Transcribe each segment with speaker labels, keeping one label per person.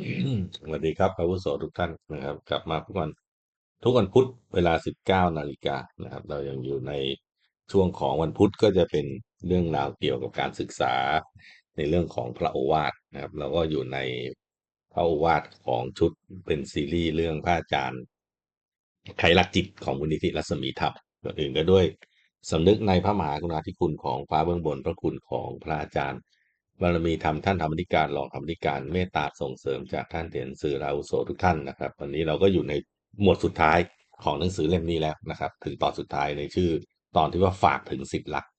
Speaker 1: สวัสดีครับอาวุโสทุกท่านนะครับ กลับมาทุกวันทุกวันพุธเวลา19นาฬิกานะครับ เรายังอยู่ในช่วงของวันพุธก็จะเป็นเรื่องราวเกี่ยวกับการศึกษาในเรื่องของพระโอวาทนะครับ เราก็อยู่ในพระโอวาทของชุดเป็นซีรีส์เรื่องพระอาจารย์ไขลักจิตของมูลนิธิรัศมีธรรมก่อนอื่นก็ด้วยสำนึกในพระมหากรุณาธิคุณของฟ้าเบื้องบนพระคุณของพระอาจารย์ บารมีธรรมท่านธรรมธิการรองธรรมธิการเมตตาส่งเสริมจากท่านเถียนสื่อราอุโสทุกท่านนะครับ วันนี้เราก็อยู่ในหมวดสุดท้ายของหนังสือเล่มนี้แล้วนะครับ ถึงตอนสุดท้ายในชื่อ ตอนที่ว่าฝากถึงสิทธิลักษณ์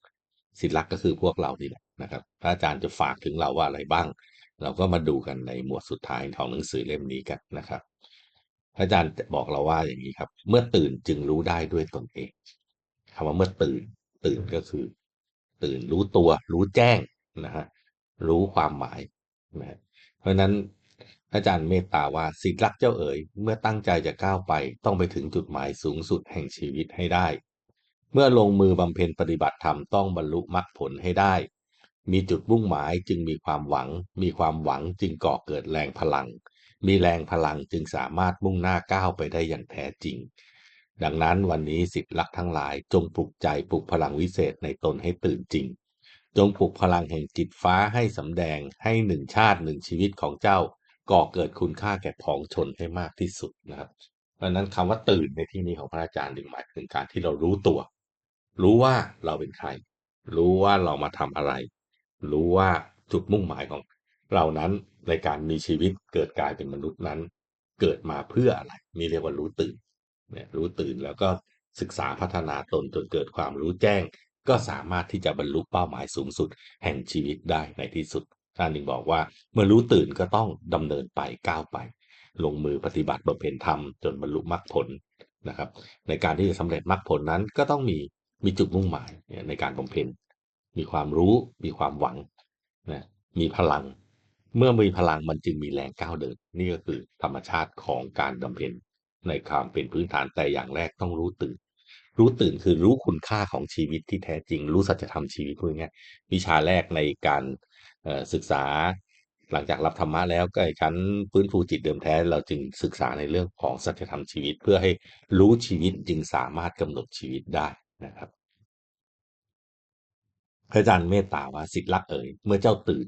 Speaker 1: สิทธิลักษณ์ก็คือพวกเรานี่แหละนะครับพระอาจารย์จะฝากถึงเราว่าอะไรบ้าง เราก็มาดูกันในหมวดสุดท้ายของหนังสือเล่มนี้กันนะครับ พระอาจารย์บอกเราว่าอย่างนี้ครับ เมื่อตื่นจึงรู้ได้ด้วยตนเองคำว่าเมื่อตื่น ตื่นก็คือ ตื่นรู้ตัว รู้แจ้งนะฮะ รู้ความหมายนะเพราะนั้นอาจารย์เมตตาว่าสิทธิรักเจ้าเอ๋ยเมื่อตั้งใจจะก้าวไป ต้องไปถึงจุดหมายสูงสุดแห่งชีวิตให้ได้ เมื่อลงมือบำเพ็ญปฏิบัติธรรมต้องบรรลุมรรคผลให้ได้ มีจุดมุ่งหมายจึงมีความหวัง มีความหวังจึงก่อเกิดแรงพลัง มีแรงพลังจึงสามารถมุ่งหน้าก้าวไปได้อย่างแท้จริง ดังนั้นวันนี้สิทธิรักทั้งหลายจงปลุกใจปลุกพลังวิเศษในตนให้ตื่นจริง จงปลุกพลังแห่งจิตฟ้าให้สำแดงให้หนึ่งชาติหนึ่งชีวิตของเจ้าก่อเกิดคุณค่าแก่พ้องชนให้มากที่สุดนะครับเพราะฉะนั้นคำว่าตื่นในที่นี้ของพระอาจารย์ดึงหมายถึงการที่เรารู้ตัว รู้ว่าเราเป็นใคร รู้ว่าเรามาทำอะไร รู้ว่าจุดมุ่งหมายของเรานั้นในการมีชีวิตเกิดกลายเป็นมนุษย์นั้น เกิดมาเพื่ออะไรมีเรียกว่ารู้ตื่นเนี่ยรู้ตื่นแล้วก็ศึกษาพัฒนาตนจนเกิดความรู้แจ้ง ก็สามารถที่จะบรรลุเป้าหมายสูงสุดแห่งชีวิตได้ในที่สุดท่านหนึ่งบอกว่า เมื่อรู้ตื่นก็ต้องดำเนินไปก้าวไป ลงมือปฏิบัติบำเพ็ญธรรมจนบรรลุมรรคผลนะครับ ในการที่จะสำเร็จมรรคผลนั้นก็ต้องมีมีจุดมุ่งหมายในการบำเพ็ญมีความรู้มีความหวังนะมีพลัง เมื่อมีพลังมันจึงมีแรงก้าวเดิน นี่ก็คือธรรมชาติของการบำเพ็ญในความเป็นพื้นฐานแต่อย่างแรกต้องรู้ตื่น รู้ตื่นคือรู้คุณค่าของชีวิตที่แท้จริง รู้สัจธรรมชีวิตพูดง่ายวิชาแรกในการศึกษา หลังจากรับธรรมะแล้วก็ชั้นฟื้นฟูจิตเดิมแท้ เราจึงศึกษาในเรื่องของสัจธรรมชีวิต เพื่อให้รู้ชีวิตจึงสามารถกำหนดชีวิตได้นะครับพระอาจารย์เมตตาว่าสิทธิลักเอ๋ยเมื่อเจ้าตื่น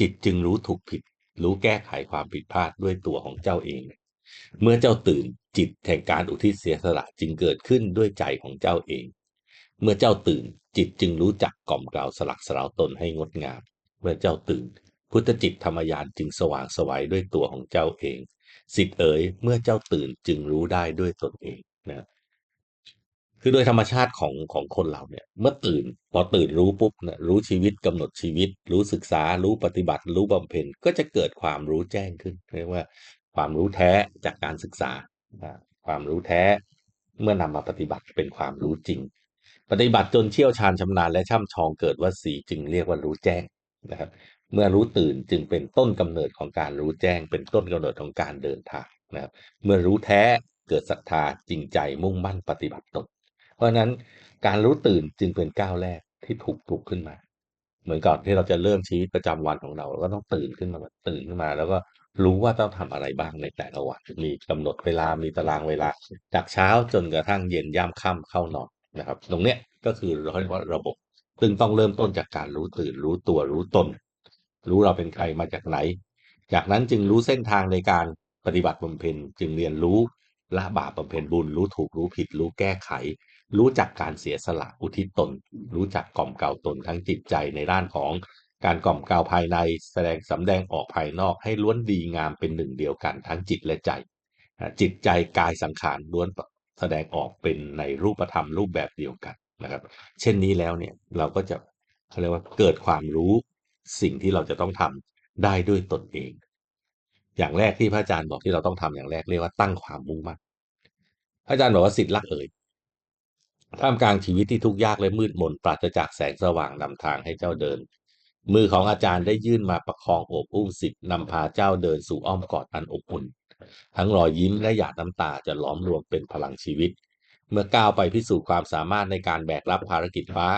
Speaker 1: จิตจึงรู้ถูกผิด รู้แก้ไขความผิดพลาดด้วยตัวของเจ้าเอง เมื่อเจ้าตื่น จิตแห่งการอุทิศเสียสละจึงเกิดขึ้นด้วยใจของเจ้าเอง เมื่อเจ้าตื่นจิตจึงรู้จักกล่อมกล่าวสลักสลาวตนให้งดงาม เมื่อเจ้าตื่น พุทธจิตธรรมยานจึงสว่างสวัยด้วยตัวของเจ้าเอง สิทธิเอ๋ยเมื่อเจ้าตื่นจึงรู้ได้ด้วยตนเองนะคือโดยธรรมชาติของของคนเราเนี่ย เมื่อตื่นพอตื่นรู้ปุ๊บเนี่ยรู้ชีวิตกำหนดชีวิต รู้ศึกษา รู้ปฏิบัติ รู้บำเพ็ญก็จะเกิดความรู้แจ้งขึ้นเรียกว่า ความรู้แท้จากการศึกษา ความรู้แท้เมื่อนำมาปฏิบัติเป็นความรู้จริง ปฏิบัติจนเชี่ยวชาญชำนาญและช่ำชองเกิดว่าสีจึงเรียกว่ารู้แจ้งนะครับ เมื่อรู้ตื่นจึงเป็นต้นกำเนิดของการรู้แจ้ง เป็นต้นกำเนิดของการเดินทางนะครับ เมื่อรู้แท้เกิดศรัทธาจริงใจมุ่งมั่นปฏิบัติตนเพราะนั้นการรู้ตื่นจึงเป็นก้าวแรกที่ถูกปลุกขึ้นมา เหมือนก่อนที่เราจะเริ่มชีวิตประจำวันของเราเราก็ต้องตื่นขึ้นมาตื่นขึ้นมา แล้วก็ รู้ว่าต้องทำอะไรบ้างในแต่ละวัน มีกำหนดเวลา มีตารางเวลา จากเช้าจนกระทั่งเย็นย่ำค่ำเข้านอนนะครับ ตรงเนี้ยก็คือเราเรียกว่าระบบ ซึ่งต้องเริ่มต้นจากการรู้ตื่น รู้ตัวรู้ตน รู้เราเป็นใครมาจากไหน จากนั้นจึงรู้เส้นทางในการปฏิบัติบำเพ็ญจึงเรียนรู้ละบาปบำเพ็ญบุญ รู้ถูกรู้ผิด รู้แก้ไข รู้จักการเสียสละอุทิศตน รู้จักกล่อมเกลาตนทั้งจิตใจในด้านของ การกล่อมเกลาภายในแสดงสำแดงออกภายนอกให้ล้วนดีงามเป็นหนึ่งเดียวกันทั้งจิตและใจ จิตใจกายสังขารล้วนแสดงออกเป็นในรูปธรรมรูปแบบเดียวกันนะครับ เช่นนี้แล้วเนี่ยเราก็จะเขาเรียกว่าเกิดความรู้สิ่งที่เราจะต้องทำได้ด้วยตนเอง อย่างแรกที่พระอาจารย์บอกที่เราต้องทำอย่างแรกเรียกว่าตั้งความมุ่งมั่นพระอาจารย์บอกว่าสิทธิ์รักเอ่ยท่ามกลางชีวิตที่ทุกข์ยากและมืดมนปราศจากแสงสว่างนำทางให้เจ้าเดิน มือของอาจารย์ได้ยื่นมาประคองโอบอุ้มสิทธิ์นำพาเจ้าเดินสู่อ้อมกอดอันอบอุ่น ทั้งรอยยิ้มและหยาดน้ำตาจะล้อมรวมเป็นพลังชีวิต เมื่อก้าวไปพิสูจน์ความสามารถในการแบกรับภารกิจฟ้า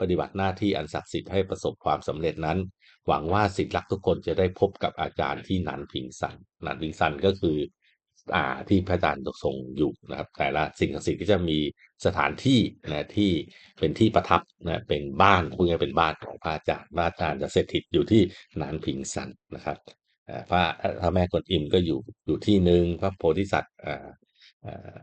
Speaker 1: ปฏิบัติหน้าที่อันศักดิ์สิทธิ์ให้ประสบความสำเร็จนั้น หวังว่าสิทธิ์รักทุกคนจะได้พบกับอาจารย์ที่นันพิงสันนันพิงสันก็คือ อ่าที่พระอาจารย์ทรงอยู่นะครับ แต่ละสิ่งศักดิ์สิทธิ์ก็จะมีสถานที่นะที่เป็นที่ประทับนะเป็นบ้านพูดง่ายเป็นบ้านของพระอาจารย์พระอาจารย์จะสถิตอยู่ที่นานพิงสันนะครับพระพระแม่กวนอิมก็อยู่อยู่ที่หนึ่งพระโพธิสัตว์อ่าอ่า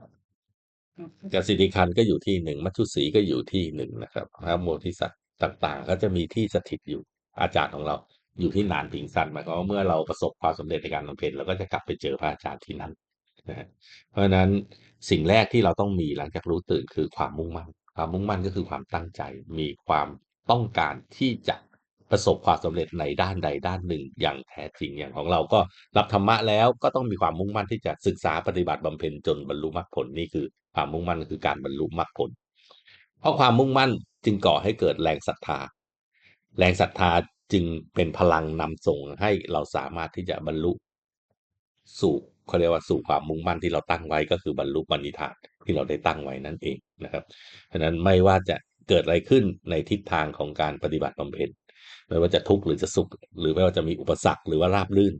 Speaker 1: กสิทธิคันก็อยู่ที่หนึ่งมัจจุศรีก็อยู่ที่หนึ่งนะครับพระโพธิสัตว์ต่างๆ ก็จะมีที่สถิตอยู่อาจารย์ของเราอยู่ที่นานพิงสันหมายความว่าเมื่อเราประสบความสำเร็จในการบำเพ็ญเราก็จะกลับไปเจอพระอาจารย์ที่นั่น นะเพราะฉะนั้นสิ่งแรกที่เราต้องมีหลังจากรู้ตื่นคือความมุ่งมั่น ความมุ่งมั่นก็คือความตั้งใจ มีความต้องการที่จะประสบความสำเร็จในด้านใดด้านหนึ่งอย่างแท้จริงอย่างของเราก็รับธรรมะแล้วก็ต้องมีความมุ่งมั่นที่จะศึกษาปฏิบัติบำเพ็ญจนบรรลุมรรคผลนี่คือความมุ่งมั่นคือการบรรลุมรรคผล เพราะความมุ่งมั่นจึงก่อให้เกิดแรงศรัทธา แรงศรัทธาจึงเป็นพลังนำส่งให้เราสามารถที่จะบรรลุสู่ เขาเรียกว่าสู่ความมุ่งมั่นที่เราตั้งไว้ก็คือบรรลุปณิธานที่เราได้ตั้งไว้นั่นเองนะครับฉะนั้นไม่ว่าจะเกิดอะไรขึ้นในทิศทางของการปฏิบัติบำเพ็ญไม่ว่าจะทุกข์หรือจะสุข หรือไม่ว่าจะมีอุปสรรคหรือว่าราบรื่น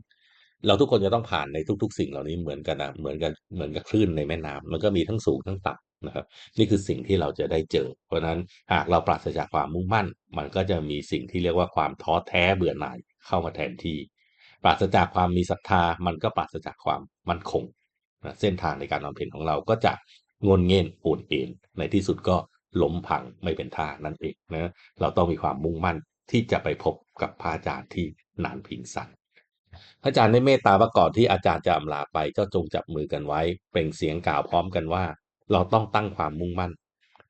Speaker 1: เราทุกคนจะต้องผ่านในทุก ๆ สิ่งเหล่านี้เหมือนกันนะเหมือนกันเหมือนกับคลื่นในแม่น้ำมันก็มีทั้งสูงทั้งต่ำนะครับ นี่คือสิ่งที่เราจะได้เจอ เพราะฉะนั้นหากเราปราศจากความมุ่งมั่น มันก็จะมีสิ่งที่เรียกว่าความท้อแท้เบื่อหน่ายเข้ามาแทนที่ ปราศจากความมีศรัทธามันก็ปราศจากความมั่นคงนะเส้นทางในการบำเพ็ญของเราก็จะงนเงินโอนเอ็นในที่สุดก็ล้มพังไม่เป็นท่านั่นเองนะเราต้องมีความมุ่งมั่นที่จะไปพบกับพระอาจารย์ที่นานพิงสันพระอาจารย์ได้เมตตาว่าก่อนที่อาจารย์จะอำลาไปเจ้าจงจับมือกันไว้ เปล่งเสียงกล่าวพร้อมกันว่า เราต้องตั้งความมุ่งมั่น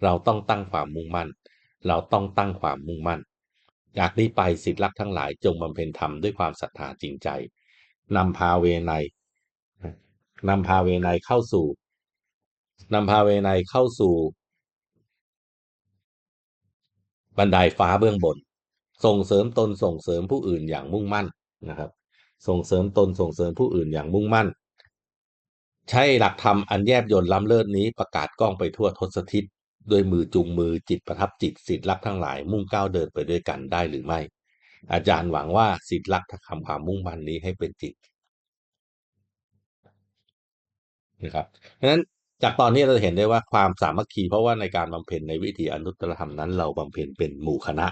Speaker 1: เราต้องตั้งความมุ่งมั่น เราต้องตั้งความมุ่งมั่น จากนี้ไปสิทธิรักทั้งหลายจงบำเพ็ญธรรมด้วยความศรัทธาจริงใจนำพาเวไนนำพาเวไนเข้าสู่นำพาเวไนเข้าสู่ บันไดฟ้าเบื้องบน ส่งเสริมตนส่งเสริมผู้อื่นอย่างมุ่งมั่นนะครับ ส่งเสริมตนส่งเสริมผู้อื่นอย่างมุ่งมั่น ใช้หลักธรรมอันแยบยลล้ำเลิศนี้ประกาศกล้องไปทั่วทศทิศ ด้วยมือจูงมือจิตประทับจิตสิทธิรักทั้งหลายมุ่งก้าวเดินไปด้วยกันได้หรือไม่ อาจารย์หวังว่าสิทธิรักทำความมุ่งมั่นนี้ให้เป็นจริงนะครับเพราะฉะนั้นจากตอนนี้เราเห็นได้ว่าความสามัคคีเพราะว่าในการบำเพ็ญในวิถีอนุตตรธรรมนั้น เราบำเพ็ญเป็นหมู่คณะ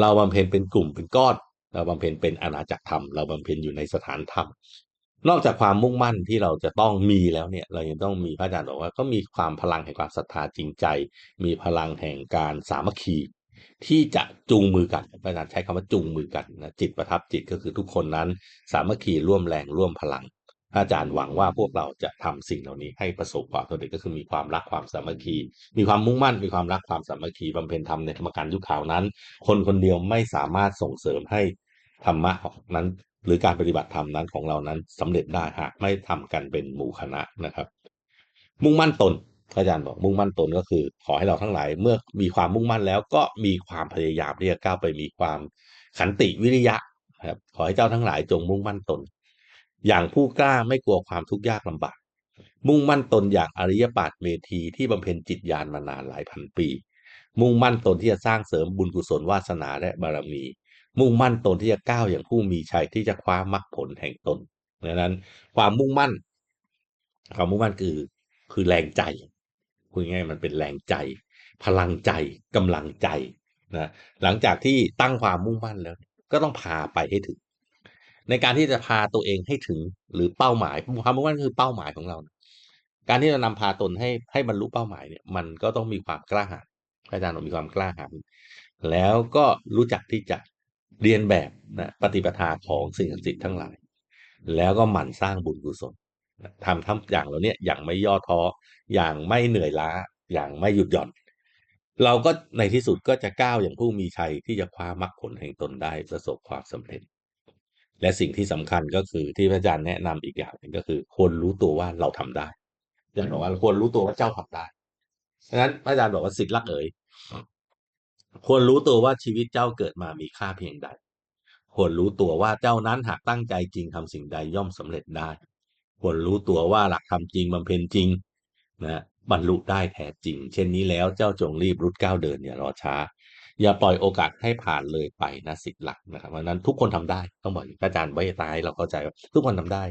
Speaker 1: เราบำเพ็ญเป็นกลุ่มเป็นก้อน เราบำเพ็ญเป็นอาณาจักรธรรม เราบำเพ็ญอยู่ในสถานธรรม นอกจากความมุ่งมั่นที่เราจะต้องมีแล้วเนี่ย เรายังต้องมีพระอาจารย์บอกว่าก็มีความพลังแห่งความศรัทธาจริงใจ มีพลังแห่งการสามัคคี ที่จะจูงมือกันพระอาจารย์ใช้คำว่าจูงมือกันนะจิตประทับจิตก็คือทุกคนนั้น สามัคคีร่วมแรงร่วมพลังพระอาจารย์หวังว่าพวกเราจะทำสิ่งเหล่านี้ให้ประสบความสำเร็จก็คือมีความรักความสามัคคี มีความมุ่งมั่นมีความรักความสามัคคีบำเพ็ญธรรมในธรรมการยุคข่าวนั้น คนคนเดียวไม่สามารถส่งเสริมให้ธรรมะนั้น หรือการปฏิบัติธรรมนั้นของเรานั้นสำเร็จได้หากไม่ทำกันเป็นหมู่คณะนะครับ มุ่งมั่นตนอาจารย์บอกมุ่งมั่นตนก็คือ ขอให้เราทั้งหลายเมื่อมีความมุ่งมั่นแล้วก็มีความพยายามที่จะก้าวไปมีความขันติวิริยะครับขอให้เจ้าทั้งหลายจงมุ่งมั่นตน อย่างผู้กล้าไม่กลัวความทุกข์ยากลำบาก มุ่งมั่นตนอย่างอริยปาฏเมธีที่บำเพ็ญจิตญาณมานานหลายพันปี มุ่งมั่นตนที่จะสร้างเสริมบุญกุศลวาสนาและบารมี มุ่งมั่นตนที่จะก้าวอย่างผู้มีชัยที่จะคว้ามรรคผลแห่งตนดังนั้น ความมุ่งมั่น ความมุ่งมั่นคือคือแรงใจพูดง่ายมันเป็นแรงใจ พลังใจกำลังใจนะหลังจากที่ตั้งความมุ่งมั่นแล้ว ก็ต้องพาไปให้ถึง ในการที่จะพาตัวเองให้ถึงหรือเป้าหมายความมุ่งมั่นคือเป้าหมายของเรา การที่จะนำพาตนให้ให้บรรลุเป้าหมายเนี่ย มันก็ต้องมีความกล้าหาญอาจารย์ต้องมีความกล้าหาญแล้วก็รู้จักที่จะ เรียนแบบนะปฏิปทาของสิ่งศักดิ์สิทธิ์ทั้งหลาย แล้วก็หมั่นสร้างบุญกุศลทำทั้งอย่างเหล่านี้อย่างไม่ย่อท้ออย่างไม่เหนื่อยล้า อย่างไม่หยุดหย่อน เราก็ในที่สุดก็จะก้าวอย่างผู้มีชัยที่จะคว้ามรรคผลแห่งตนได้ประสบความสำเร็จ และสิ่งที่สำคัญก็คือที่พระอาจารย์แนะนำอีกอย่างหนึ่งก็คือควรรู้ตัวว่าเราทำได้อาจารย์บอกว่าควรรู้ตัวว่าเจ้าทำได้ฉะนั้นพระอาจารย์บอกว่าสิทธิ์รักเอ๋ย ควรรู้ตัวว่าชีวิตเจ้าเกิดมามีค่าเพียงใด ควรรู้ตัวว่าเจ้านั้นหากตั้งใจจริงทำสิ่งใดย่อมสำเร็จได้ ควรรู้ตัวว่าหลักทำจริงบำเพ็ญจริงนะบรรลุได้แท้จริง เช่นนี้แล้วเจ้าจงรีบรุดก้าวเดินอย่ารอช้า อย่าปล่อยโอกาสให้ผ่านเลยไปนะสิทธิ์หลักนะครับเพราะนั้นทุกคนทำได้ต้องบอกอาจารย์ไว้ตายเราเข้าใจว่าทุกคนทำได้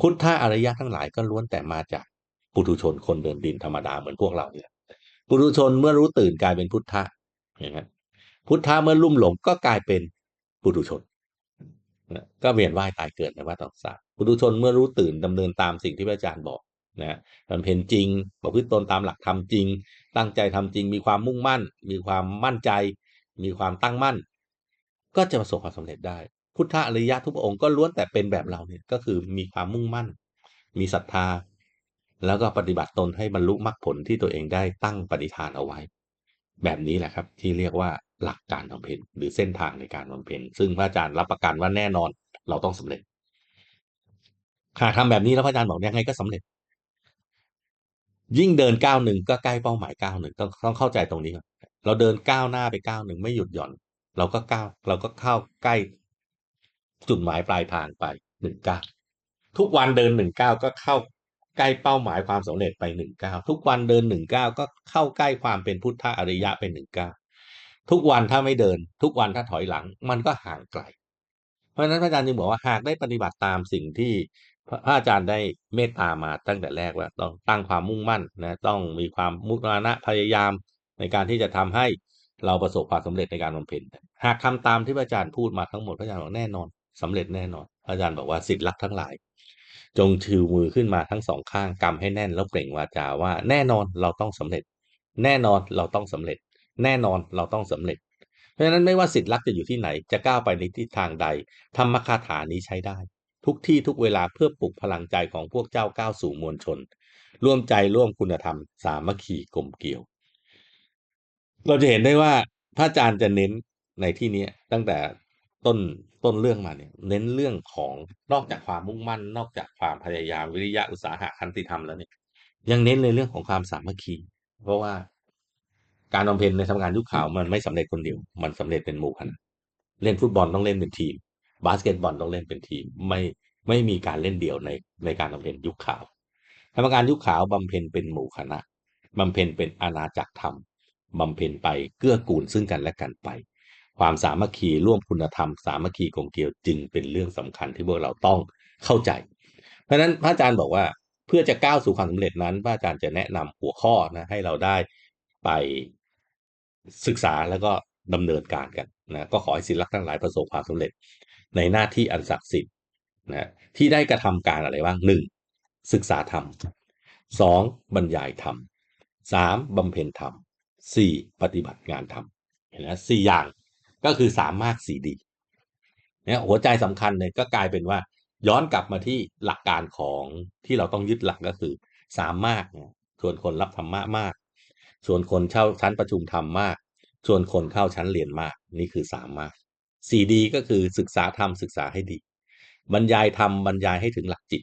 Speaker 1: พุทธะอริยะทั้งหลายก็ล้วนแต่มาจากปุถุชนคนเดินดินธรรมดาเหมือนพวกเราเนี่ยปุถุชนเมื่อรู้ตื่นกลายเป็นพุทธะ อย่างนั้นพุทธะเมื่อลุ่มหลงก็กลายเป็นปุถุชนนะก็เวียนว่ายตายเกิดในวัฏสงสารปุถุชนเมื่อรู้ตื่นดำเนินตามสิ่งที่พระอาจารย์บอกนะมันเพ็นจริงประพฤติตนตามหลักธรรมจริง ตั้งใจทำจริง มีความมุ่งมั่น มีความมั่นใจ มีความตั้งมั่น ก็จะประสบความสำเร็จได้ พุทธอริยะทุกองค์ก็ล้วนแต่เป็นแบบเราเนี่ยก็คือมีความมุ่งมั่น มีศรัทธา แล้วก็ปฏิบัติตนให้บรรลุมรรคผลที่ตัวเองได้ตั้งปฏิฐานเอาไว้ แบบนี้แหละครับที่เรียกว่าหลักการบำเพ็ญหรือเส้นทางในการบำเพ็ญซึ่งพระอาจารย์รับประกันว่าแน่นอนเราต้องสำเร็จหากทำแบบนี้แล้วพระอาจารย์บอกยังไงก็สำเร็จ ยิ่งเดินก้าวหนึ่งก็ใกล้เป้าหมายก้าวหนึ่งต้องต้องเข้าใจตรงนี้ก่อนเราเดินก้าวหน้าไปก้าวหนึ่งไม่หยุดหย่อน เราก็ก้าวเราก็เข้าใกล้จุดหมายปลายทางไปหนึ่งก้าวทุกวันเดินหนึ่งก้าวก็เข้า ใกล้เป้าหมายความสำเร็จไปหนึ่งก้าวทุกวันเดินหนึ่งก้าวก็เข้าใกล้ความเป็นพุทธอริยะเป็นหนึ่งก้าวทุกวันถ้าไม่เดิน ทุกวันถ้าถอยหลัง มันก็ห่างไกล เพราะฉะนั้นพระอาจารย์จึงบอกว่าหากได้ปฏิบัติตามสิ่งที่พระอาจารย์ได้เมตตามาตั้งแต่แรกว่าต้องตั้งความมุ่งมั่นนะต้องมีความมุตระพยายามในการที่จะทำให้เราประสบความสำเร็จในการบำเพ็ญหากทำตามที่พระอาจารย์พูดมาทั้งหมดพระอาจารย์บอกแน่นอนสำเร็จแน่นอนพระอาจารย์บอกว่าสิทธิลักทั้งหลาย จงชูมือขึ้นมาทั้งสองข้างกำให้แน่นแล้วเปล่งวาจาว่า แน่นอนเราต้องสำเร็จ แน่นอนเราต้องสำเร็จ แน่นอนเราต้องสำเร็จ เพราะฉะนั้นไม่ว่าสิทธิลักษณ์จะอยู่ที่ไหนจะก้าวไปในทิศทางใดธรรมคาถานี้ใช้ได้ ทุกที่ทุกเวลาเพื่อปลุกพลังใจของพวกเจ้าก้าวสู่มวลชน ร่วมใจร่วมคุณธรรม สามัคคีกลมเกลียว เราจะเห็นได้ว่าพระอาจารย์จะเน้นในที่นี้ตั้งแต่ ต้นต้นเรื่องมาเนี่ย เน้นเรื่องของนอกจากความมุ่งมั่น นอกจากความพยายามวิริยะอุตสาหะคันติธรรมแล้วเนี่ย ยังเน้นในเรื่องของความสามัคคี เพราะว่าการบำเพ็ญในทำงานยุคขาวมันไม่สำเร็จคนเดียว มันสำเร็จเป็นหมู่คณะเล่นฟุตบอลต้องเล่นเป็นทีม บาสเกตบอลต้องเล่นเป็นทีม ไม่ไม่มีการเล่นเดี่ยวในในการบำเพ็ญยุคขาวทำงานยุคขาวบำเพ็ญเป็นหมู่คณะบำเพ็ญเป็นอาณาจักรธรรมบำเพ็ญไปเกื้อกูลซึ่งกันและกันไป ความสามัคคีร่วมคุณธรรมสามัคคีกลมเกลียวจึงเป็นเรื่องสำคัญที่พวกเราต้องเข้าใจ เพราะฉะนั้นพระอาจารย์บอกว่าเพื่อจะก้าวสู่ความสำเร็จนั้นพระอาจารย์จะแนะนำหัวข้อนะให้เราได้ไปศึกษาแล้วก็ดำเนินการกันนะก็ขอให้ศิลักษ์ทั้งหลายประสบความสำเร็จ ในหน้าที่อันศักดิ์สิทธิ์นะที่ได้กระทำการอะไรบ้างหนึ่งศึกษาธรรมสองบรรยายธรรมสามบำเพ็ญธรรมสี่ปฏิบัติงานธรรมเห็นไหมสี่อย่าง ก็คือสามมารถสี่ดีเนี่ยหัวใจสำคัญเลยก็กลายเป็นว่าย้อนกลับมาที่หลักการของที่เราต้องยึดหลักก็คือสามมารถส่วนคนรับธรรมะมาก ส่วนคนเข้าชั้นประชุมธรรมมาก ส่วนคนเข้าชั้นเรียนมาก นี่คือสามมารถสี่ดีก็คือศึกษาธรรมศึกษาให้ดี บรรยายธรรมบรรยายให้ถึงหลักจิต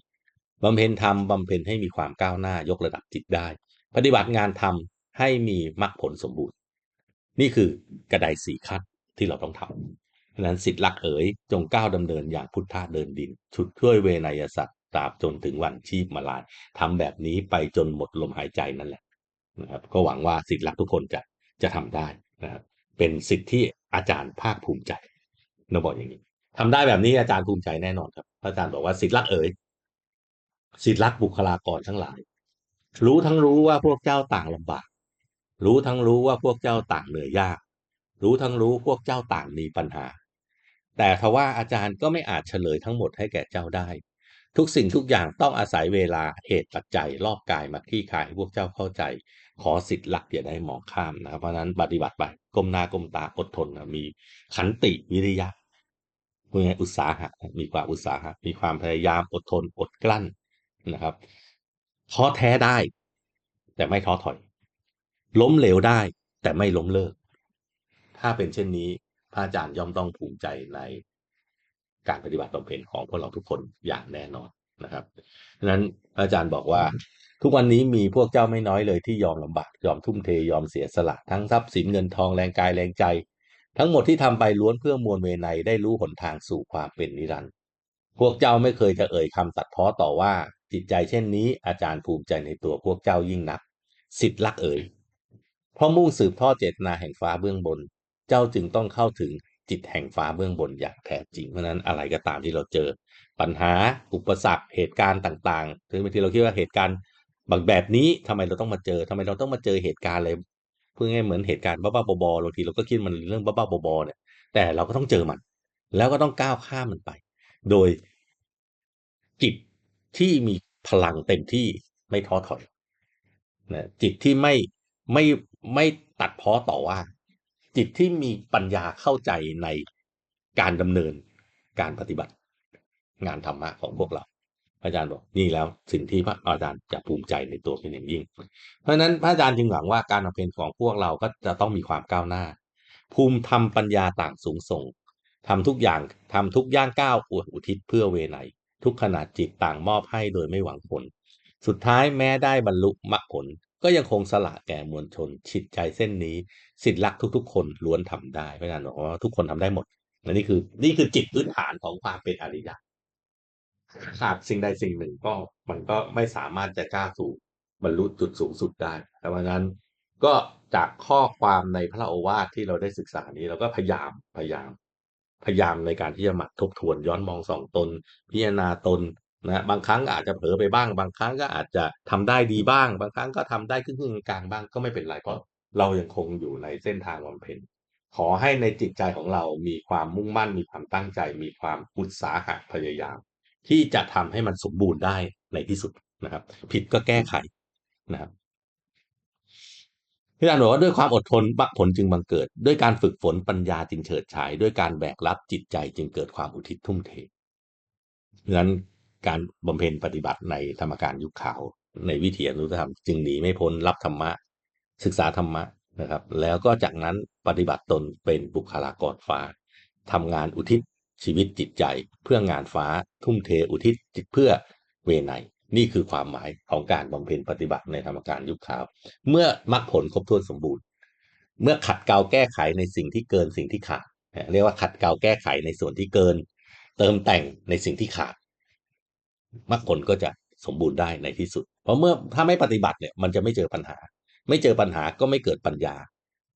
Speaker 1: บำเพ็ญธรรมบำเพ็ญให้มีความก้าวหน้ายกระดับจิตได้ ปฏิบัติงานธรรมให้มีมรรคผลสมบูรณ์ นี่คือกระไดสีขั้น ที่เราต้องทำฉะนั้นสิทธิลักเอ๋ยจงก้าวดำเนินอย่างพุทธะเดินดิน ชุดช่วยเวนยสัตว์ตราบจนถึงวันชีพมาลายทำแบบนี้ไปจนหมดลมหายใจนั่นแหละนะครับก็หวังว่าสิทธิลักทุกคนจะจะทำได้นะครับเป็นสิทธิที่อาจารย์ภาคภูมิใจเราบอกอย่างนี้ทำได้แบบนี้อาจารย์ภูมิใจแน่นอนครับอาจารย์บอกว่าสิทธิลักเอ๋ยสิทธิลักบุคลากรทั้งหลาย รู้ทั้งรู้ว่าพวกเจ้าต่างลำบาก รู้ทั้งรู้ว่าพวกเจ้าต่างเหนื่อยยาก รู้ทั้งรู้พวกเจ้าต่างมีปัญหา แต่ทว่าอาจารย์ก็ไม่อาจเฉลยทั้งหมดให้แก่เจ้าได้ ทุกสิ่งทุกอย่างต้องอาศัยเวลาเหตุปัจจัยรอบกายมาขี้ขายให้พวกเจ้าเข้าใจ ขอสิทธิ์หลักอย่าได้มองข้ามนะครับเพราะนั้นปฏิบัติไปก้มหน้าก้มตาอดทนนะมีขันติวิริยะมีอุตสาหะมีความอุตสาหะมีความพยายามอดทนอดกลั้นนะครับท้อแท้ได้ แต่ไม่ท้อถอย ล้มเหลวได้ แต่ไม่ล้มเลิก ถ้าเป็นเช่นนี้พระอาจารย์ย่อมต้องภูมิใจในการปฏิบัติบำเพ็ญของพวกเราทุกคนอย่างแน่นอนนะครับดังนั้นอาจารย์บอกว่า ทุกวันนี้มีพวกเจ้าไม่น้อยเลยที่ยอมลำบากยอมทุ่มเทยอมเสียสละทั้งทรัพย์สินเงินทองแรงกายแรงใจ ทั้งหมดที่ทำไปล้วนเพื่อมวลเวไนได้รู้หนทางสู่ความเป็นนิรันดร์พวกเจ้าไม่เคยจะเอ่ยคำตัดพ้อต่อว่าจิตใจเช่นนี้ อาจารย์ภูมิใจในตัวพวกเจ้ายิ่งนักสิทธิ์ลักเอ๋ยเพราะมุ่งสืบทอดเจตนาแห่งฟ้าเบื้องบน เจ้าจึงต้องเข้าถึงจิตแห่งฟ้าเบื้องบนอย่างแท้จริง เพราะนั้นอะไรก็ตามที่เราเจอ ปัญหาอุปสรรคเหตุการณ์ต่างๆหรือบางทีเราคิดว่าเหตุการณ์บางแบบนี้ทำไมเราต้องมาเจอทำไมเราต้องมาเจอเหตุการณ์อะไรเพูดง่ายๆเหมือนเหตุการณ์บ้าๆบอๆบางทีเราก็คิดมันเรื่องบ้าๆบอๆเนี่ย แต่เราก็ต้องเจอมัน แล้วก็ต้องก้าวข้ามมันไป โดยจิตที่มีพลังเต็มที่ไม่ท้อถอยนะจิตที่ไม่ไม่ไม่ตัดพ้อต่อว่า จิตที่มีปัญญาเข้าใจในการดำเนินการปฏิบัติ งานธรรมะของพวกเรา อาจารย์บอกนี่แล้วสิ่งที่พระอาจารย์จะภูมิใจในตัวเป็นอย่างยิ่ง เพราะฉะนั้นพระอาจารย์จึงหวังว่าการบำเพ็ญของพวกเราก็จะต้องมีความก้าวหน้า ภูมิธรรมปัญญาต่างสูงส่งทำทุกอย่างทำทุกย่างก้าวอวดอุทิศเพื่อเวไนทุกขณะจิตต่างมอบให้โดยไม่หวังผล สุดท้ายแม้ได้บรรลุมรรคผล ก็ยังคงสละแก่มวลชนฉิดใจเส้นนี้ สิทธิลักทุก ๆ คนล้วนทำได้พระอาจารย์บอกว่าทุกคนทำได้หมดและนี่คือ นี่คือจิตพื้นฐานของความเป็นอริยะขาดสิ่งใดสิ่งหนึ่งก็มันก็ไม่สามารถจะก้าสู่บรรลุจุดสูงสุดได้แต่วันนั้นก็จากข้อความในพระโอวาทที่เราได้ศึกษานี้เราก็พยายามพยายาม พยายามในการที่จะมาทบทวนย้อนมองสองตน พิจารณาตน นะบางครั้งอาจจะเผลอไปบ้าง บางครั้งก็อาจจะทำได้ดีบ้าง บางครั้งก็ทำได้ครึ่งๆกลางบ้างก็ไม่เป็นไรเพราะเรายังคงอยู่ในเส้นทางบำเพ็ญขอให้ในจิตใจของเรามีความมุ่งมั่น มีความตั้งใจ มีความอุตสาหะพยายาม ที่จะทำให้มันสมบูรณ์ได้ในที่สุดนะครับ ผิดก็แก้ไขนะครับพี่อาจารย์บอกว่าด้วยความอดทนมรรคผลจึงบังเกิด ด้วยการฝึกฝนปัญญาจึงเฉิดฉาย ด้วยการแบกรับจิตใจจึงเกิดความอุทิศทุ่มเทดังนั้น การบำเพ็ญปฏิบัติในธรรมการยุคขาว ในวิถีอนุธรรม จึงหนีไม่พ้นรับธรรมะ ศึกษาธรรมะนะครับ แล้วก็จากนั้นปฏิบัติตนเป็นบุคลากรฟ้าทำงานอุทิศชีวิตจิตใจ เพื่องานฟ้าทุ่มเทอุทิศจิตเพื่อเวไนนี่คือความหมายของการบำเพ็ญปฏิบัติในธรรมการยุคขาว เมื่อมรรคผลครบถ้วนสมบูรณ์ เมื่อขัดเกลาแก้ไขในสิ่งที่เกินสิ่งที่ขาดเรียกว่าขัดเกลาแก้ไขในส่วนที่เกิน เติมแต่งในสิ่งที่ขาด มรรคผลก็จะสมบูรณ์ได้ในที่สุด เพราะเมื่อถ้าไม่ปฏิบัติเนี่ยมันจะไม่เจอปัญหา ไม่เจอปัญหาก็ไม่เกิดปัญญา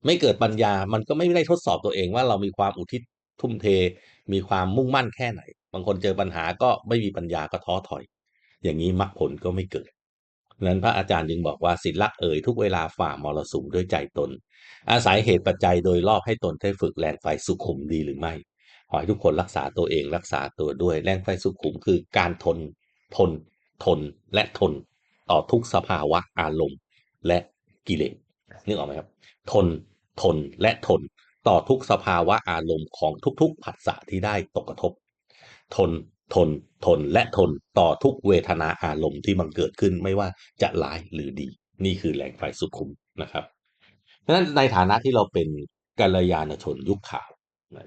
Speaker 1: ไม่เกิดปัญญามันก็ไม่ได้ทดสอบตัวเองว่าเรามีความอุทิศทุ่มเท มีความมุ่งมั่นแค่ไหน บางคนเจอปัญหาก็ไม่มีปัญญาก็ท้อถอย อย่างนี้มรรคผลก็ไม่เกิดนั้นพระอาจารย์จึงบอกว่าสิลักเอ่ยทุกเวลาฝ่ามรสุมด้วยใจตน อาศัยเหตุปัจจัยโดยรอบให้ตนได้ฝึกแรงไฟสุขุมดีหรือไม่ ขอให้ทุกคนรักษาตัวเองรักษาตัวด้วยแรงไฟสุขุมคือการทน ทน ทนและทนต่อทุกสภาวะอารมณ์และกิเลสนึกออกไหมครับ ทนทนและทนต่อทุกสภาวะอารมณ์ของทุกๆผัสสะที่ได้ตกกระทบ ทนทนทนและทนต่อทุกเวทนาอารมณ์ที่มันเกิดขึ้นไม่ว่าจะร้ายหรือดี นี่คือแหล่งไฟสุขุมนะครับดังนั้นในฐานะที่เราเป็นกัลยาณชนยุคขาว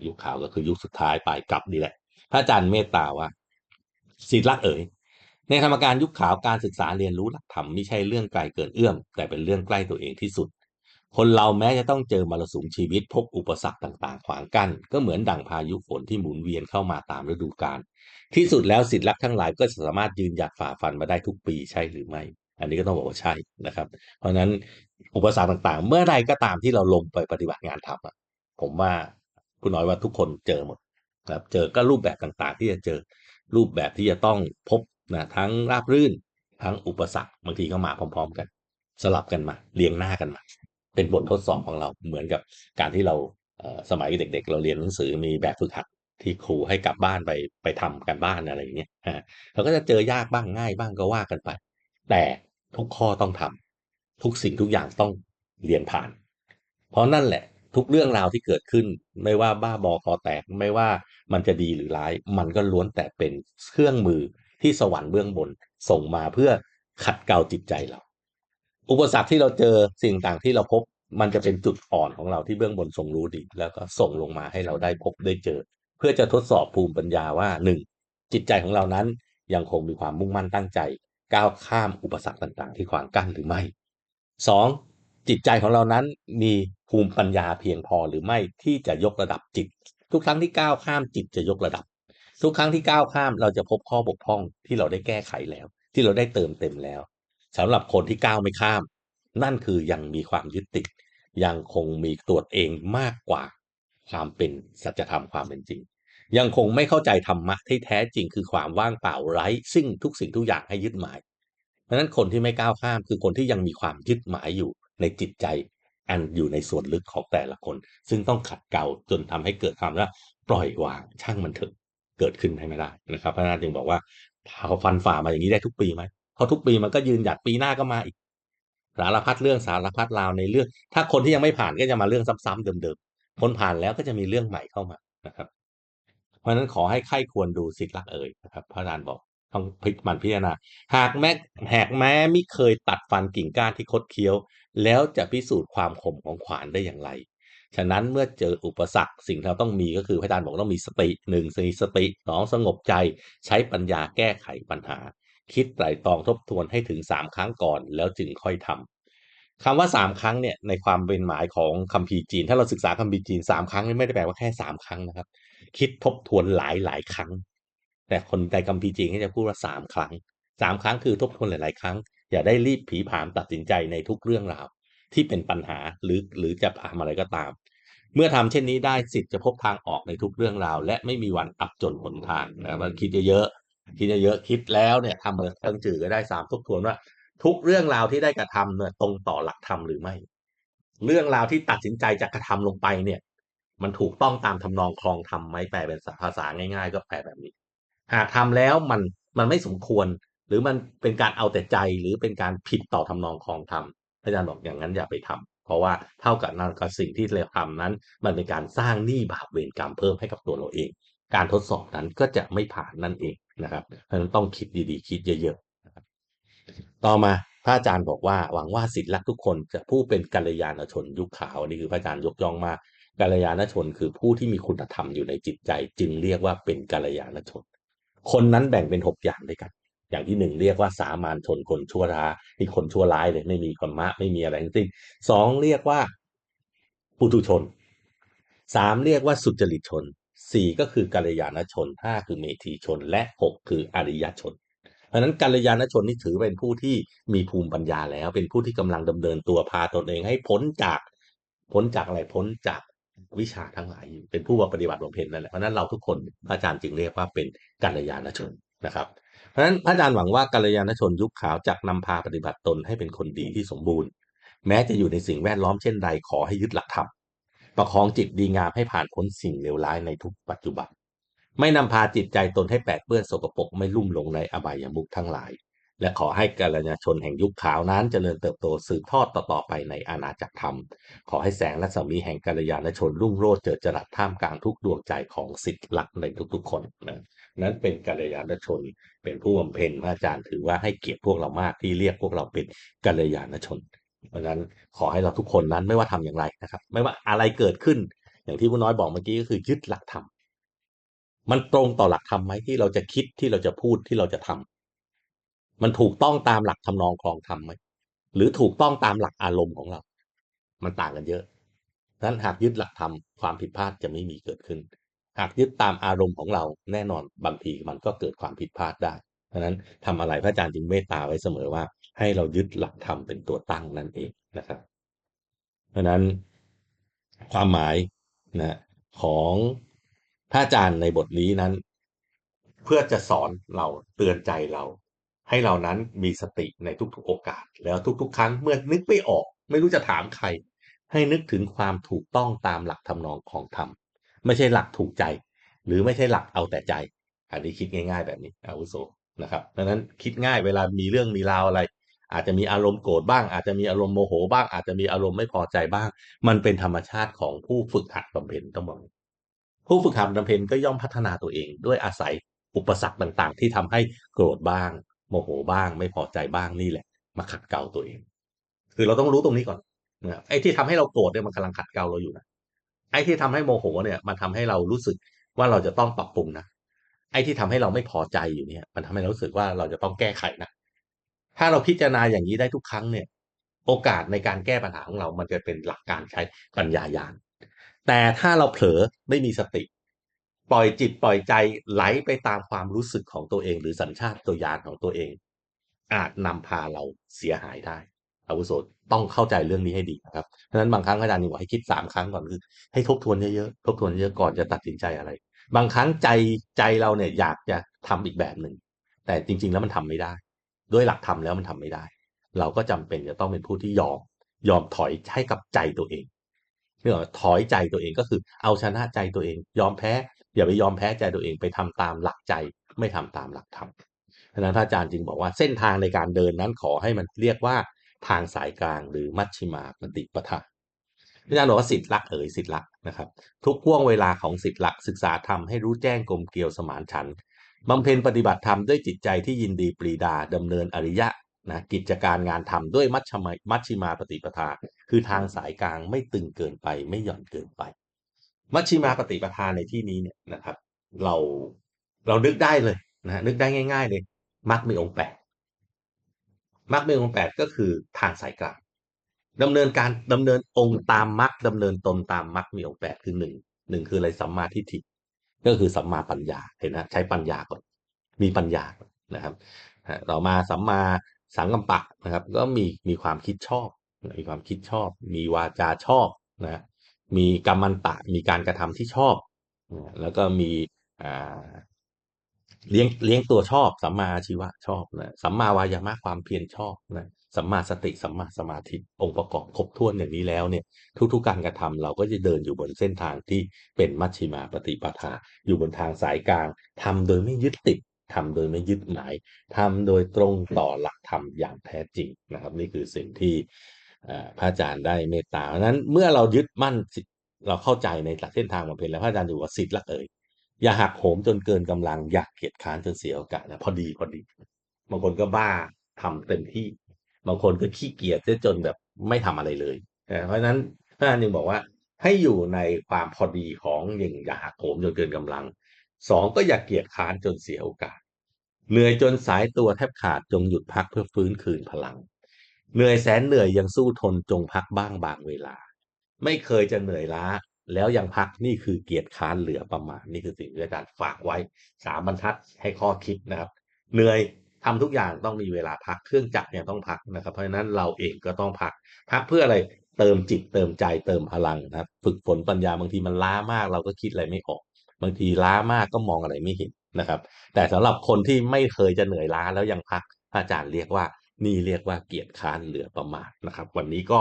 Speaker 1: ยุคขาวก็คือยุคสุดท้ายปลายกลับนี่แหละ พระอาจารย์เมตตาว่าศิลักเอ๋ย ในธรรมการยุคขาวการศึกษาเรียนรู้หลักธรรมไม่ใช่เรื่องไกลเกินเอื้อม แต่เป็นเรื่องใกล้ตัวเองที่สุด คนเราแม้จะต้องเจอมรสุมชีวิตพบอุปสรรคต่างๆ ขวางกั้นก็เหมือนดั่งพายุฝนที่หมุนเวียนเข้ามาตามฤดูกาลที่สุดแล้วสิทธิลักทั้งหลายก็สามารถยืนหยัดฝ่าฟันมาได้ทุกปีใช่หรือไม่ อันนี้ก็ต้องบอกว่าใช่นะครับ เพราะฉะนั้นอุปสรรคต่างๆ เมื่อใดก็ตามที่เราลงไปปฏิบัติงานทำผมว่าคุณน้อยว่าทุกคนเจอหมดครับเจอก็รูปแบบต่างๆ ที่จะเจอรูปแบบที่จะต้องพบ นะทั้งราบรื่น ทั้งอุปสรรคบางทีก็มาพร้อม ๆ กัน สลับกันมา เรียงหน้ากันมา เป็นบททดสอบของเราเหมือนกับการที่เราสมัยเด็ก ๆ เราเรียนหนังสือมีแบบฝึกหัดที่ครูให้กลับบ้านไปไปทำกันบ้านอะไรอย่างเงี้ยเราก็จะเจอยากบ้างง่ายบ้างก็ว่ากันไป แต่ทุกข้อต้องทำทุกสิ่งทุกอย่างต้องเรียนผ่าน เพราะนั่นแหละทุกเรื่องราวที่เกิดขึ้น ไม่ว่าบ้าบอคอแตกไม่ว่ามันจะดีหรือร้าย มันก็ล้วนแต่เป็นเครื่องมือ ที่สวรรค์เบื้องบนส่งมาเพื่อขัดเกลาจิตใจเรา อุปสรรคที่เราเจอสิ่งต่างที่เราพบมันจะเป็นจุดอ่อนของเราที่เบื้องบนทรงรู้ดี แล้วก็ส่งลงมาให้เราได้พบได้เจอ เพื่อจะทดสอบภูมิปัญญาว่าหนึ่งจิตใจของเรานั้นยังคงมีความมุ่งมั่นตั้งใจ ก้าวข้ามอุปสรรคต่างๆ ที่ขวางกั้นหรือไม่สองจิตใจของเรานั้นมีภูมิปัญญาเพียงพอหรือไม่ที่จะยกระดับจิต ทุกครั้งที่ก้าวข้ามจิตจะยกระดับ ทุกครั้งที่ก้าวข้ามเราจะพบข้อบกพร่องที่เราได้แก้ไขแล้ว ที่เราได้เติมเต็มแล้วสำหรับคนที่ก้าวไม่ข้าม นั่นคือยังมีความยึดติด ยังคงมีตัวเองมากกว่า ความเป็นสัจธรรมความเป็นจริง ยังคงไม่เข้าใจธรรมะที่แท้จริงคือความว่างเปล่าไร้ซึ่งทุกสิ่งทุกอย่างให้ยึดหมายเพราะฉะนั้นคนที่ไม่ก้าวข้ามคือคนที่ยังมีความยึดหมายอยู่ในจิตใจ อันอยู่ในส่วนลึกของแต่ละคน ซึ่งต้องขัดเกลาจนทำให้เกิดความว่าปล่อยวางช่างมันเถอะ เกิดขึ้นให้ไม่ได้นะครับพระนาจึงบอกว่าเขาฟันฝ่ามาอย่างนี้ได้ทุกปีไหมเพราะทุกปีมันก็ยืนหยัดปีหน้าก็มาอีกสารพัดเรื่องสารพัดราวในเรื่อง ถ้าคนที่ยังไม่ผ่านก็จะมาเรื่องซ้ำๆเดิมๆคนผ่านแล้วก็จะมีเรื่องใหม่เข้ามานะครับ เพราะฉะนั้นขอให้ใครควรดูสิทธิ์รักเอ่ยนะครับ พระอาจารย์บอกต้องพิจมันพิจารณา หากแม้หากแม้ไม่เคยตัดฟันกิ่งก้านที่คดเคี้ยว แล้วจะพิสูจน์ความขมของขวานได้อย่างไร ฉะนั้นเมื่อเจออุปสรรคสิ่งที่เราต้องมีก็คือพระอาจารย์บอกต้องมีสติหนึ่งมีสติสองสงบใจ ใช้ปัญญาแก้ไขปัญหา คิดไตรตรองทบทวนให้ถึงสามครั้งก่อน แล้วจึงค่อยทำคำว่าสามครั้งเนี่ยในความเป็นหมายของคัมภีร์จีน ถ้าเราศึกษาคัมภีร์จีนสามครั้งไม่ได้แปลว่าแค่สามครั้งนะครับ คิดทบทวนหลายหลายครั้ง แต่คนในคัมภีร์จีนก็จะพูดว่าสามครั้งสามครั้งคือทบทวนหลาย ๆ ครั้งอย่าได้รีบผีผามตัดสินใจในทุกเรื่องราว ที่เป็นปัญหาหรือหรือจะทำอะไรก็ตาม เมื่อทำเช่นนี้ได้สิทธิ์จะพบทางออกในทุกเรื่องราว และไม่มีวันอับจนหนทางนะมันคิดเยอะๆคิดเยอะๆคิดแล้วเนี่ยทำเรื่องจื่อก็ได้สามทบทวนว่า ทุกเรื่องราวที่ได้กระทำเนี่ยตรงต่อหลักธรรมหรือไม่ เรื่องราวที่ตัดสินใจจะกระทำลงไปเนี่ย มันถูกต้องตามทำนองคลองธรรมไหมแปลเป็นภาษาง่าย ๆ ก็แปลแบบนี้ หากทำแล้วมันมันไม่สมควรหรือมันเป็นการเอาแต่ใจหรือเป็นการผิดต่อทำนองคลองธรรม อาจารย์บอกอย่างนั้นอย่าไปทำเพราะว่าเท่ากับนั่นกับสิ่งที่เราทำนั้น มันเป็นการสร้างหนี้บาปเวรกรรมเพิ่มให้กับตัวเราเอง การทดสอบนั้นก็จะไม่ผ่านนั่นเองนะครับเพราะฉะนั้นต้องคิดดีๆ คิดเยอะๆต่อมาพระอาจารย์บอกว่าหวังว่าศิษย์รักทุกคนจะผู้เป็นกัลยาณชนยุคขาวนี่คือพระอาจารย์ยกย่องมากกัลยาณชนคือผู้ที่มีคุณธรรมอยู่ในจิตใจ จึงเรียกว่าเป็นกัลยาณชน คนนั้นแบ่งเป็นหกอย่างด้วยกัน อย่างที่หนึ่งเรียกว่าสามัญชนคนชั่วร้ายนี่คนชั่วร้ายเลยไม่มีธรรมะไม่มีอะไรทั้งสิ้นสองเรียกว่าปุถุชนสามเรียกว่าสุจริตชนสี่ก็คือกัลยาณชนห้าคือเมธีชน และหกคืออริยชน เพราะนั้นกัลยาณชนนี่ถือเป็นผู้ที่มีภูมิปัญญาแล้ว เป็นผู้ที่กำลังดำเนินตัวพาตนเองให้พ้นจากพ้นจากอะไรพ้นจากวิชาทั้งหลายเป็นผู้ว่าปฏิบัติบำเพ็ญนั่นแหละเพราะนั้นเราทุกคนอาจารย์จึงเรียกว่าเป็นกัลยาณชนนะครับ ราะฉะนั้นพระอาจารย์หวังว่ากัลยาณชนยุคขาวจะนำพาปฏิบัติตนให้เป็นคนดีที่สมบูรณ์ แม้จะอยู่ในสิ่งแวดล้อมเช่นใดขอให้ยึดหลักธรรมประคองจิตดีงามให้ผ่านพ้นสิ่งเลวร้ายในทุกปัจจุบัน ไม่นำพาจิตใจตนให้แปดเปื้อนสกปรกไม่ลุ่มหลงในอบายมุขทั้งหลาย และขอให้กัลยาณชนแห่งยุคขาวนั้นเจริญเติบโตสืบทอดต่อๆไปในอาณาจักรธรรม ขอให้แสงและสามีแห่งกัลยาณชนรุ่งโรจน์เจิดจรัสท่ามกลางทุกดวงใจของสิทธิ์รักในทุกๆคนนะ นั้นเป็นกัลยาณชน เป็นผู้บำเพ็ญพระอาจารย์ถือว่าให้เกียรติพวกเรามากที่เรียกพวกเราเป็นกัลยาณชน เพราะนั้นขอให้เราทุกคนนั้นไม่ว่าทำอย่างไรนะครับ ไม่ว่าอะไรเกิดขึ้น อย่างที่ผู้น้อยบอกเมื่อกี้ก็คือยึดหลักธรรมมันตรงต่อหลักธรรมไหมที่เราจะคิดที่เราจะพูดที่เราจะทำมันถูกต้องตามหลักทำนองคลองธรรมไหมหรือถูกต้องตามหลักอารมณ์ของเรา มันต่างกันเยอะนั้นหากยึดหลักธรรมความผิดพลาดจะไม่มีเกิดขึ้น หากยึดตามอารมณ์ของเราแน่นอนบางทีมันก็เกิดความผิดพลาดได้เพราะนั้นทำอะไรพระอาจารย์จึงเมตตาไว้เสมอว่า ให้เรายึดหลักธรรมเป็นตัวตั้งนั่นเองนะครับ เพราะนั้นความหมายนะของพระอาจารย์ในบทนี้นั้น เพื่อจะสอนเราเตือนใจเรา ให้เรานั้นมีสติในทุกๆโอกาส แล้วทุก ๆ ครั้งเมื่อนึกไม่ออก ไม่รู้จะถามใคร ให้นึกถึงความถูกต้องตามหลักทำนองของธรรม ไม่ใช่หลักถูกใจ หรือไม่ใช่หลักเอาแต่ใจ อันนี้คิดง่าย ๆ แบบนี้อาวุโสนะครับดังนั้นคิดง่ายเวลามีเรื่องมีราวอะไร อาจจะมีอารมณ์โกรธบ้าง อาจจะมีอารมณ์โมโหบ้าง อาจจะมีอารมณ์ไม่พอใจบ้าง มันเป็นธรรมชาติของผู้ฝึกหัดบำเพ็ญต้องบอกผู้ฝึกหัดบำเพ็ญก็ย่อมพัฒนาตัวเอง ด้วยอาศัยอุปสรรคต่างๆ ที่ทำให้โกรธบ้าง โมโหบ้าง ไม่พอใจบ้างนี่แหละ มาขัดเกลาตัวเอง คือเราต้องรู้ตรงนี้ก่อนนะไอ้ที่ทำให้เราโกรธเนี่ยมันกำลังขัดเกลาเราอยู่นะ ไอ้ที่ทำให้โมโหเนี่ยมันทำให้เรารู้สึกว่าเราจะต้องปรับปรุงนะไอ้ที่ทำให้เราไม่พอใจอยู่เนี่ย มันทำให้เรารู้สึกว่าเราจะต้องแก้ไขนะถ้าเราพิจารณาอย่างนี้ได้ทุกครั้งเนี่ย โอกาสในการแก้ปัญหาของเรา มันจะเป็นหลักการใช้ปัญญาญาณแต่ถ้าเราเผลอไม่มีสติ ปล่อยจิตปล่อยใจไหลไปตามความรู้สึกของตัวเอง หรือสัญชาตญาณของตัวเอง อาจนำพาเราเสียหายได้ อาวุโสต้องเข้าใจเรื่องนี้ให้ดีนะครับเพราะฉะนั้นบางครั้งอาจารย์บอกให้คิดสามครั้งก่อนคือให้ทบทวนเยอะๆทบทวนเยอะก่อนจะตัดสินใจอะไร บางครั้งใจใจเราเนี่ยอยากจะทำอีกแบบหนึ่งแต่จริง ๆ แล้วมันทำไม่ได้ ด้วยหลักธรรมแล้วมันทำไม่ได้ เราก็จำเป็นจะต้องเป็นผู้ที่ยอม ยอมถอยให้กับใจตัวเองเนื่อถอยใจตัวเองก็คือเอาชนะใจตัวเอง ยอมแพ้ อย่าไปยอมแพ้ใจตัวเองไปทำตามหลักใจไม่ทำตามหลักธรรมฉะนั้นพระอาจารย์จึงบอกว่าเส้นทางในการเดินนั้นขอให้มันเรียกว่า ทางสายกลางหรือมัชชิมาปฏิปทาอาจารย์บอกว่าสิทธิลักเอ๋ยสิทธิลักนะครับ ทุกพ่วงเวลาของสิทธิลักศึกษาธรรมให้รู้แจ้งกลมเกลียวสมานฉันท์บำเพ็ญปฏิบัติธรรมด้วยจิตใจที่ยินดีปรีดาดำเนินอริยะนะกิจการงานทำด้วยมัชฌิมามัชชิมาปฏิปทา คือทางสายกลางไม่ตึงเกินไปไม่หย่อนเกินไป มัชชิมาปฏิปทาในที่นี้เนี่ยนะครับ เราเรานึกได้เลยนะนึกได้ง่าย ๆ เลยมรรคมีองค์แปด มรรคมีองค์แปดก็คือทางสายกลางดำเนินการดำเนินองค์ตามมรรคดำเนินตนตามมรรคมีองค์แปดคือหนึ่งหนึ่งคืออะไรสัมมาทิฏฐิก็คือสัมมาปัญญาเห็นนะใช้ปัญญาก่อนมีปัญญานะครับต่อมาสัมมาสังกัมปะนะครับ ก็มีมีความคิดชอบ มีความคิดชอบ มีวาจาชอบนะมีกรรมันตะมีการกระทำที่ชอบ แล้วก็มี เลี้ยงเลี้ยงตัวชอบสัมมาชีวะชอบนะสัมมาวายามะความเพียรชอบนะสัมมาสติสัมมาสมาธิองค์ประกอบครบถ้วนอย่างนี้แล้วเนี่ย ทุกๆการกระทำเราก็จะเดินอยู่บนเส้นทางที่เป็นมัชชิมาปฏิปทา อยู่บนทางสายกลางทำโดยไม่ยึดติดทำโดยไม่ยึดหมายทำโดยตรงต่อหลักธรรมอย่างแท้จริงนะครับ นี่คือสิ่งที่พระอาจารย์ได้เมตตาเพราะนั้นเมื่อเรายึดมั่นเราเข้าใจในหลักเส้นทางมาเป็นแล้วพระอาจารย์อยู่ว่าสิทธิ์ละเอ่ย อย่าหักโหมจนเกินกำลัง อยากเกียจค้านจนเสียโอกาสนะพอดีพอดี บางคนก็บ้าทำเต็มที่ บางคนก็ขี้เกียจจนแบบไม่ทำอะไรเลยเพราะฉะนั้นอาจารย์ยังบอกว่าให้อยู่ในความพอดีของอย่างอย่าหักโหมจนเกินกำลังสองก็อย่าเกียจค้านจนเสียโอกาส เหนื่อยจนสายตัวแทบขาดจงหยุดพักเพื่อฟื้นคืนพลัง เหนื่อยแสนเหนื่อยยังสู้ทนจงพักบ้างบางเวลา ไม่เคยจะเหนื่อยล้า แล้วยังพักนี่คือเกียรติค้านเหลือประมาณนี่คือสิ่งที่อาจารย์ฝากไว้สามบรรทัดให้ข้อคิดนะครับเหนื่อยทำทุกอย่างต้องมีเวลาพักเครื่องจักรเนี่ยต้องพักนะครับ เพราะฉะนั้นเราเองก็ต้องพัก พักเพื่ออะไรเติมจิตเติมใจเติมพลังนะครับ ฝึกฝนปัญญาบางทีมันล้ามาก เราก็คิดอะไรไม่ออก บางทีล้ามากก็มองอะไรไม่เห็นนะครับ แต่สำหรับคนที่ไม่เคยจะเหนื่อยล้าแล้วยังพักอาจารย์เรียกว่านี่เรียกว่าเกียรติค้านเหลือประมาณนะครับ วันนี้ก็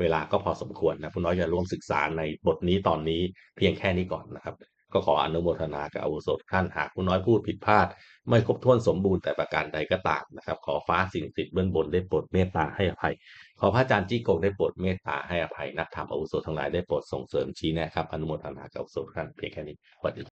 Speaker 1: เวลาก็พอสมควรนะผู้น้อยจะร่วมศึกษาในบทนี้ตอนนี้เพียงแค่นี้ก่อนนะครับ ก็ขออนุโมทนากับอาวุโสท่านหากผู้น้อยพูดผิดพลาด ไม่ครบถ้วนสมบูรณ์แต่ประการใดก็ตามนะครับ ขอฟ้าสิ่งสิทธิ์เบื้องบนได้โปรดเมตตาให้อภัย ขอพระอาจารย์จี้กงได้โปรดเมตตาให้อภัยนักธรรมอาวุโสทั้งหลายได้โปรดส่งเสริมชี้แนะครับอนุโมทนากับอาวุโสท่านเพียงแค่นี้สวัสดี